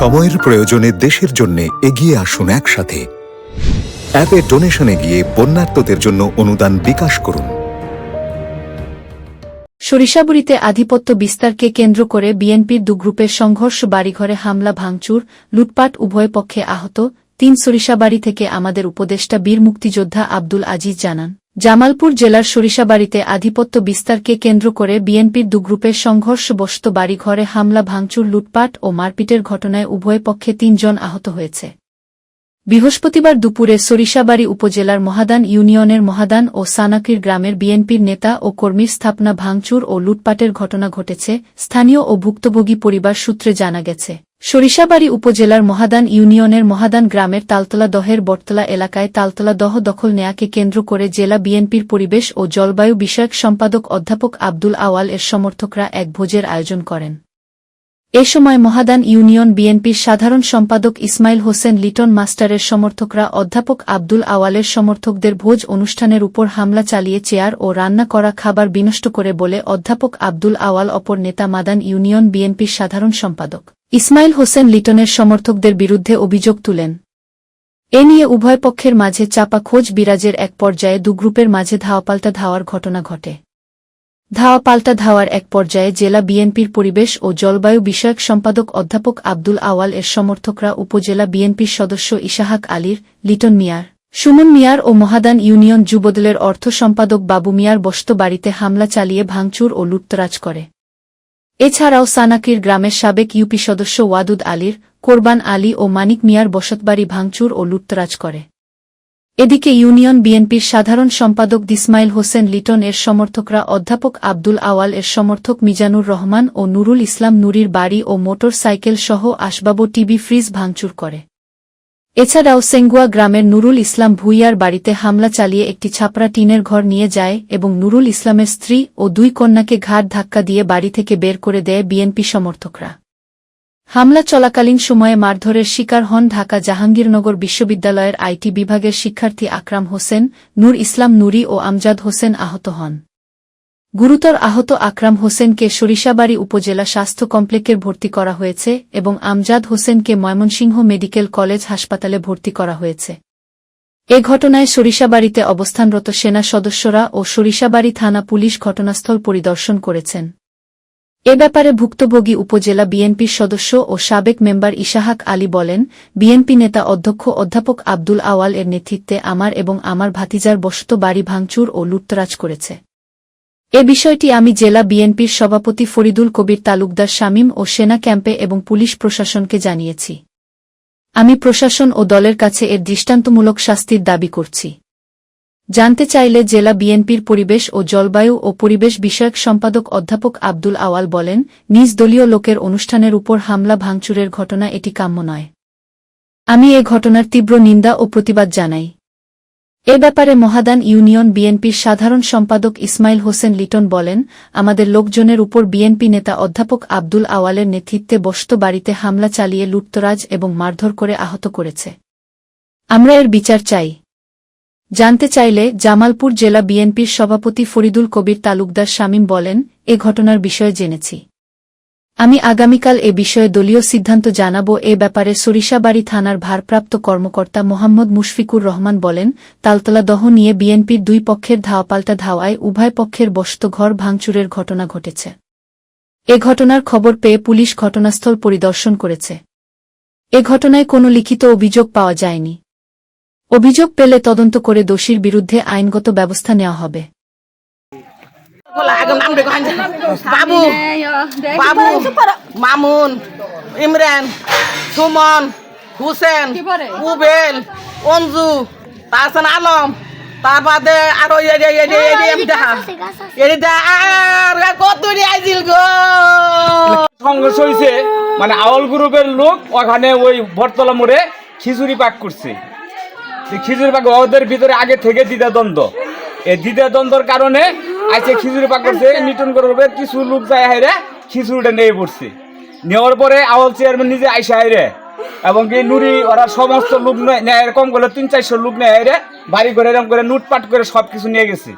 সময়ের প্রয়োজনে দেশের জন্য এগিয়ে আসুন একসাথে। অ্যাপে ডোনেশনে গিয়ে বন্যার্তদের জন্য অনুদান বিকাশ করুন। সরিষাবুড়িতে আধিপত্য বিস্তারকে কেন্দ্র করে বিএনপির দু গ্রুপের সংঘর্ষ, বাড়িঘরে হামলা, ভাঙচুর, লুটপাট উভয় পক্ষে আহত তিন সরিষাবাড়ি থেকে আমাদের উপদেষ্টা বীর মুক্তিযোদ্ধা আব্দুল আজিজ জানান। জামালপুর জেলার সরিষাবাড়িতে আধিপত্য বিস্তারকে কেন্দ্র করে বিএনপির দু গ্রুপের সংঘর্ষবশত বাড়িঘরে হামলা, ভাঙচুর, লুটপাট ও মারপিটের ঘটনায় উভয় পক্ষে তিনজন আহত হয়েছে। বৃহস্পতিবার দুপুরে সরিষাবাড়ি উপজেলার মহাদান ইউনিয়নের মহাদান ও সানাকির গ্রামের বিএনপির নেতা ও কর্মীর স্থাপনা, ভাঙচুর ও লুটপাটের ঘটনা ঘটেছে। স্থানীয় ও ভুক্তভোগী পরিবার সূত্রে জানা গেছে। সরিষাবাড়ি উপজেলার মহাদান ইউনিয়নের মহাদান গ্রামের তালতলা দহের বটতলা এলাকায় তালতলা দহ দখল নেয়াকে কেন্দ্র করে জেলা বিএনপির পরিবেশ ও জলবায়ু বিষয়ক সম্পাদক অধ্যাপক আব্দুল আওয়াল এর সমর্থকরা এক ভোজের আয়োজন করেন। এ সময় মহাদান ইউনিয়ন বিএনপির সাধারণ সম্পাদক ইসমাইল হোসেন লিটন মাস্টারের সমর্থকরা অধ্যাপক আব্দুল আওয়ালের সমর্থকদের ভোজ অনুষ্ঠানের উপর হামলা চালিয়ে চেয়ার ও রান্না করা খাবার বিনষ্ট করে বলে অধ্যাপক আব্দুল আওয়াল অপর নেতা মাদান ইউনিয়ন বিএনপির সাধারণ সম্পাদক। ইসমাইল হোসেন লিটনের সমর্থকদের বিরুদ্ধে অভিযোগ তুলেন। এ নিয়ে উভয় পক্ষের মাঝে চাপা খোঁজ বিরাজের এক পর্যায়ে দু গ্রুপের মাঝে ধাওয়াপাল্টা ধাওয়ার ঘটনা ঘটে। ধাওয়া পাল্টা ধাওয়ার এক পর্যায়ে জেলা বিএনপির পরিবেশ ও জলবায়ু বিষয়ক সম্পাদক অধ্যাপক আব্দুল আওয়াল এর সমর্থকরা উপজেলা বিএনপির সদস্য ইশাহাক আলীর, লিটন মিয়ার, সুমন মিয়ার ও মহাদান ইউনিয়ন যুবদলের অর্থ সম্পাদক বাবু মিয়ার বস্ত বাড়িতে হামলা চালিয়ে ভাঙচুর ও লুটতরাজ করে। এছাড়াও সানাকির গ্রামের সাবেক ইউপি সদস্য ওয়াদুদ আলীর, কোরবান আলী ও মানিক মিয়ার বসতবাড়ি ভাঙচুর ও লুটতরাজ করে। এদিকে ইউনিয়ন বিএনপির সাধারণ সম্পাদক দিসমাইল হোসেন লিটন এর সমর্থকরা অধ্যাপক আব্দুল আওয়াল এর সমর্থক মিজানুর রহমান ও নুরুল ইসলাম নুরির বাড়ি ও মোটর সাইকেল সহ আসবাব টিভি ফ্রিজ ভাঙচুর করে। এছাড়াও সেঙ্গুয়া গ্রামের নুরুল ইসলাম ভুইয়ার বাড়িতে হামলা চালিয়ে একটি ছাপরা টিনের ঘর নিয়ে যায় এবং নুরুল ইসলামের স্ত্রী ও দুই কন্যাকে ঘাট ধাক্কা দিয়ে বাড়ি থেকে বের করে দেয় বিএনপি সমর্থকরা। হামলা চলাকালীন সময়ে মারধরের শিকার হন ঢাকা জাহাঙ্গীরনগর বিশ্ববিদ্যালয়ের আইটি বিভাগের শিক্ষার্থী আকরাম হোসেন, নূর ইসলাম নুরি ও আমজাদ হোসেন আহত হন। গুরুতর আহত আকরাম হোসেনকে সরিষাবাড়ি উপজেলা স্বাস্থ্য কমপ্লেক্সে ভর্তি করা হয়েছে এবং আমজাদ হোসেনকে ময়মনসিংহ মেডিকেল কলেজ হাসপাতালে ভর্তি করা হয়েছে। এ ঘটনায় সরিষাবাড়িতে অবস্থানরত সেনা সদস্যরা ও সরিষাবাড়ি থানা পুলিশ ঘটনাস্থল পরিদর্শন করেছেন। এ ব্যাপারে ভুক্তভোগী উপজেলা বিএনপির সদস্য ও সাবেক মেম্বার ইশাহাক আলী বলেন, বিএনপি নেতা অধ্যক্ষ অধ্যাপক আব্দুল আওয়াল এর নেতৃত্বে আমার এবং আমার ভাতিজার বসত বাড়ি ভাঙচুর ও লুটতরাজ করেছে। এ বিষয়টি আমি জেলা বিএনপির সভাপতি ফরিদুল কবির তালুকদার শামীম ও সেনা ক্যাম্পে এবং পুলিশ প্রশাসনকে জানিয়েছি। আমি প্রশাসন ও দলের কাছে এর দৃষ্টান্তমূলক শাস্তির দাবি করছি। জানতে চাইলে জেলা বিএনপির পরিবেশ ও জলবায়ু ও পরিবেশ বিষয়ক সম্পাদক অধ্যাপক আব্দুল আওয়াল বলেন, নিজ দলীয় লোকের অনুষ্ঠানের উপর হামলা ভাঙচুরের ঘটনা এটি কাম্য নয়। আমি এ ঘটনার তীব্র নিন্দা ও প্রতিবাদ জানাই। এ ব্যাপারে মহাদান ইউনিয়ন বিএনপির সাধারণ সম্পাদক ইসমাইল হোসেন লিটন বলেন, আমাদের লোকজনের উপর বিএনপি নেতা অধ্যাপক আব্দুল আওয়ালের নেতৃত্বে বস্ত বাড়িতে হামলা চালিয়ে লুটতরাজ এবং মারধর করে আহত করেছে। আমরা এর বিচার চাই। জানতে চাইলে জামালপুর জেলা বিএনপির সভাপতি ফরিদুল কবির তালুকদার শামীম বলেন, এ ঘটনার বিষয়ে জেনেছি। আমি আগামীকাল এ বিষয়ে দলীয় সিদ্ধান্ত জানাব। এ ব্যাপারে সরিষাবাড়ি থানার ভারপ্রাপ্ত কর্মকর্তা মোহাম্মদ মুশফিকুর রহমান বলেন, তালতলা দহ নিয়ে বিএনপির দুই পক্ষের ধাওয়াপাল্টা ধাওয়ায় উভয় পক্ষের বসত ঘর ভাঙচুরের ঘটনা ঘটেছে। এ ঘটনার খবর পেয়ে পুলিশ ঘটনাস্থল পরিদর্শন করেছে। এ ঘটনায় কোনো লিখিত অভিযোগ পাওয়া যায়নি। অভিযোগ পেলে তদন্ত করে দোষীর বিরুদ্ধে আইনগত ব্যবস্থা নেওয়া হবে বলা আগে নাম দেখো হাঞ্জা বাবু বাবু মামুন ইমরান সুমন হুসেন উবেল অঞ্জু তারসন আলম তার বাদে আরও কত আইছিল গো সংঘর্ষ হয়েছে মানে আওয়াল গ্রুপের লোক ওখানে ওই ভরতলা মোড়ে খিচুড়ি পাক করছে খিচুড়ি পাক ওদের ভিতরে আগে থেকে দ্বিধা দ্বন্দ্ব এই দ্বিধা দ্বন্দ্বর কারণে আজকে খিচুড়ি পাক করছে নিটন করবে কিছু লোক যায় হাইরে খিচুড়িটা নিয়ে পড়ছে। নেওয়ার পরে আওয়াল চেয়ারম্যান নিজে আইসা হাইরে এবং কি নুরি, ওরা সমস্ত লোক নেয় এরকম করে তিন চারশো লোক নেয় হাইরে বাড়ি ঘরে এরকম করে লুটপাট করে সব কিছু নিয়ে গেছে।